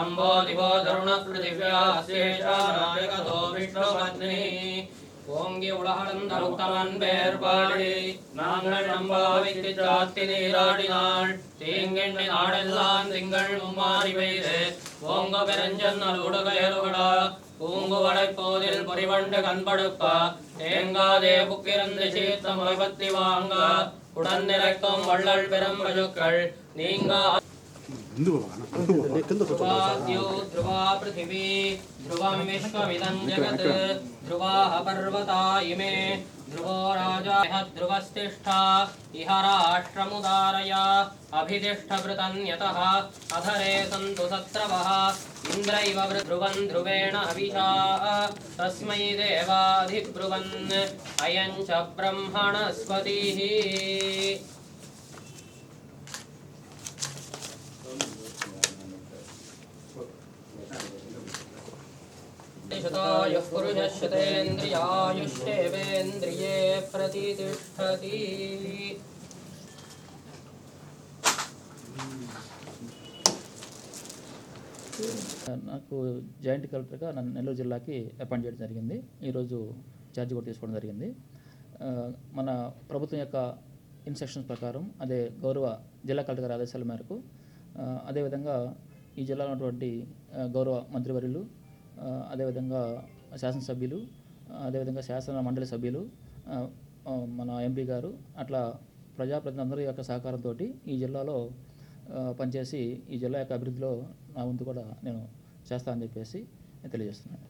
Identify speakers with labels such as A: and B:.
A: विष्णम्बो दिवो धरुणपृथिव्यास्येषानायकतो विष्णुपत्नी ஓங்கி உலகளந்தருத்தமன் பேர் பாடி நாங்கள் நம்பாவிக்கு சாத்தி நீராடினாள் தீங்கெண்ணி நாடெல்லாம் திங்கள் மும்மாறி பெய்து ஓங்க பெருஞ்சன்னல் உடுகையருகடா பூங்குவடை போதில் பொறிவண்டு கண்படுப்ப தேங்காதே புக்கிருந்து சீர்த்த முளைபத்தி வாங்க உடன் நிலைக்கும் வள்ளல் பெரும்பழுக்கள் நீங்க ध्रुवाद्यो ध्रुवा पृथिवी ध्रुवं विश्वमिदं जगत् ध्रुवाः पर्वता इमे ध्रुवो राजा इह ध्रुवस्तिष्ठा इह राष्ट्रमुदारय अभितिष्ठभृतन्यतः अधरे सन्तु सत्रवः इन्द्र इव वृ- ध्रुवं ध्रुवेण हविषा तस्मै देवाधिब्रुवन् अयं च ब्रह्मणस्पतिः शतो यः पुरुषश्रुतेन्द्रियायुष्येवेन्द्रिये प्रतितिष्ठति
B: నాకు జాయింట్ కలెక్టర్గా నన్ను నెల్లూరు జిల్లాకి అపాయింట్ చేయడం జరిగింది ఈరోజు ఛార్జ్ కూడా తీసుకోవడం జరిగింది ఆ, మన ప్రభుత్వం యొక్క ఇన్స్ట్రక్షన్స్ ప్రకారం అదే గౌరవ జిల్లా కలెక్టర్ గారి ఆదేశాల మేరకు ఆ, అదేవిధంగా ఈ జిల్లాలో ఉన్నటువంటి ఆ, గౌరవ మంత్రివర్యులు ఆ, అదేవిధంగా శాసనసభ్యులు అదేవిధంగా శాసన మండలి సభ్యులు మన ఎంపీ గారు అట్లా ప్రజాప్రతినిధులందరి యొక్క సహకారంతో ఈ జిల్లాలో పనిచేసి ఈ జిల్లా యొక్క అభివృద్ధిలో నా వంతు కూడా నేను చేస్తానని చెప్పేసి తెలియజేస్తున్నాను.